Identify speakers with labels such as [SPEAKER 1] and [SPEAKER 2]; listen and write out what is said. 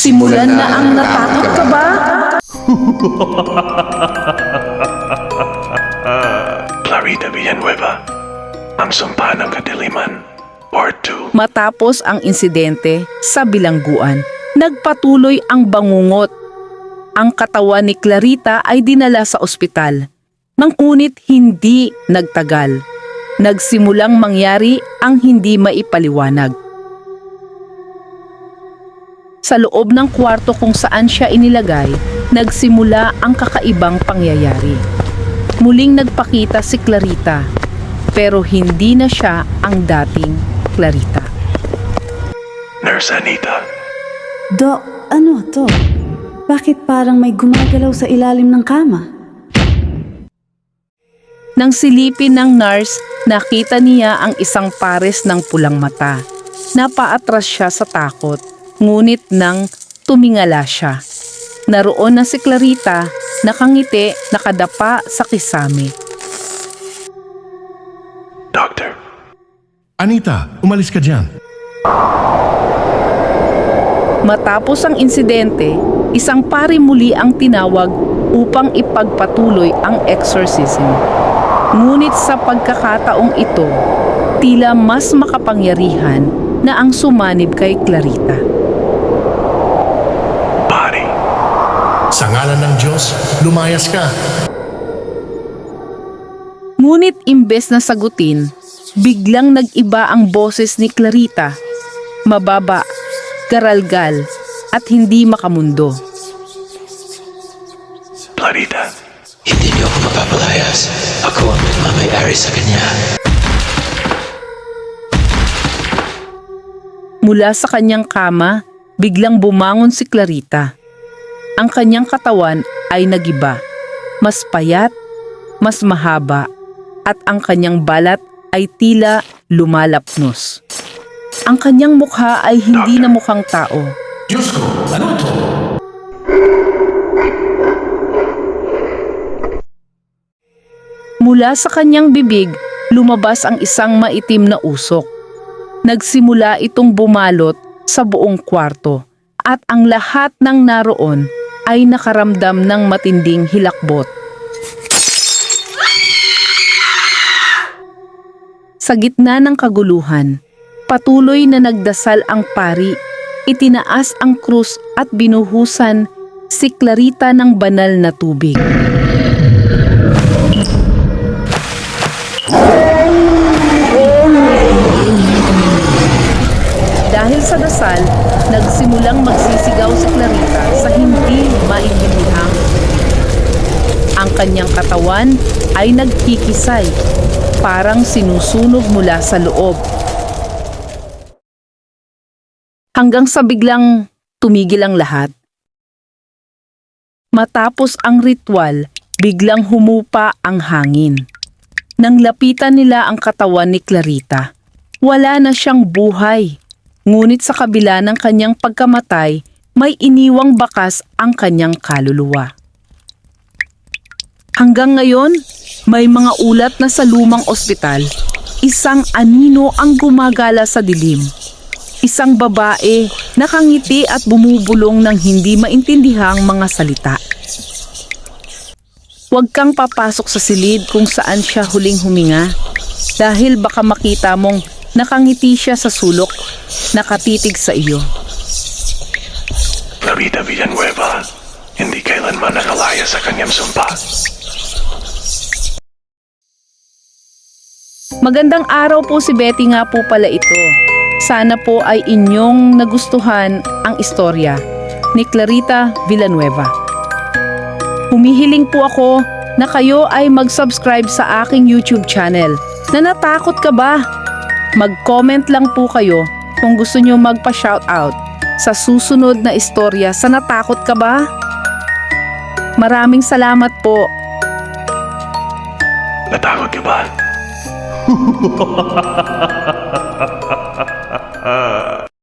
[SPEAKER 1] Simulan na ang natakot ka ba?
[SPEAKER 2] Clarita Villanueva, ang sumpa ng kadiliman, Part 2.
[SPEAKER 1] Matapos ang insidente sa bilangguan, nagpatuloy ang bangungot. Ang katawan ni Clarita ay dinala sa ospital. Ngunit hindi nagtagal. Nagsimulang mangyari ang hindi maipaliwanag. Sa loob ng kwarto kung saan siya inilagay, nagsimula ang kakaibang pangyayari. Muling nagpakita si Clarita, pero hindi na siya ang dating Clarita.
[SPEAKER 2] Nurse Anita,
[SPEAKER 3] Dok, ano to? Bakit parang may gumagalaw sa ilalim ng kama?
[SPEAKER 1] Nang silipin ng nurse, nakita niya ang isang pares ng pulang mata. Napaatras siya sa takot, ngunit nang tumingala siya. Naroon na si Clarita, nakangiti, nakadapa sa kisame.
[SPEAKER 2] Doctor,
[SPEAKER 4] Anita, umalis ka dyan.
[SPEAKER 1] Matapos ang insidente, isang pari muli ang tinawag upang ipagpatuloy ang exorcism. Ngunit sa pagkakataong ito, tila mas makapangyarihan na ang sumanib kay Clarita.
[SPEAKER 2] Pari,
[SPEAKER 4] Sa ngalan ng Diyos, lumayas ka.
[SPEAKER 1] Ngunit imbes na sagutin, biglang nag-iba ang boses ni Clarita. Mababa, garalgal, at hindi makamundo.
[SPEAKER 2] Clarita,
[SPEAKER 5] Hindi niyo ako mapapalayas. Ako ang nagmamayari sa kanya.
[SPEAKER 1] Mula sa kanyang kama, biglang bumangon si Clarita. Ang kanyang katawan ay nagiba. Mas payat, mas mahaba, at ang kanyang balat ay tila lumalapnos. Ang kanyang mukha ay hindi na mukhang tao.
[SPEAKER 4] Diyos ko, ano to?
[SPEAKER 1] Mula sa kanyang bibig, lumabas ang isang maitim na usok. Nagsimula itong bumalot sa buong kwarto at ang lahat ng naroon ay nakaramdam ng matinding hilakbot. Sa gitna ng kaguluhan, patuloy na nagdasal ang pari, itinaas ang krus at binuhusan si Clarita ng banal na tubig. Dahil sa dasal, nagsimulang magsisigaw si Clarita sa hindi maintindihan. Ang kanyang katawan ay nagkikisay, parang sinusunog mula sa loob. Hanggang sa biglang tumigil ang lahat. Matapos ang ritual, biglang humupa ang hangin. Nang lapitan nila ang katawan ni Clarita, wala na siyang buhay. Ngunit sa kabila ng kanyang pagkamatay, may iniwang bakas ang kanyang kaluluwa. Hanggang ngayon, may mga ulat na sa lumang ospital, isang anino ang gumagala sa dilim. Isang babae nakangiti at bumubulong ng hindi maintindihang mga salita. Huwag kang papasok sa silid kung saan siya huling huminga dahil baka makita mong nakangiti siya sa sulok, nakatitig sa iyo.
[SPEAKER 2] Clarita Villanueva, hindi kailanman nakalaya sa kanyang sumpa.
[SPEAKER 1] Magandang araw po si Betty nga po pala ito. Sana po ay inyong nagustuhan ang istorya ni Clarita Villanueva. Humihiling po ako na kayo ay mag-subscribe sa aking YouTube channel. Na natakot ka ba? Mag-comment lang po kayo kung gusto nyo magpa-shoutout sa susunod na istorya sa natakot ka ba? Maraming salamat po.
[SPEAKER 2] Natakot ka ba?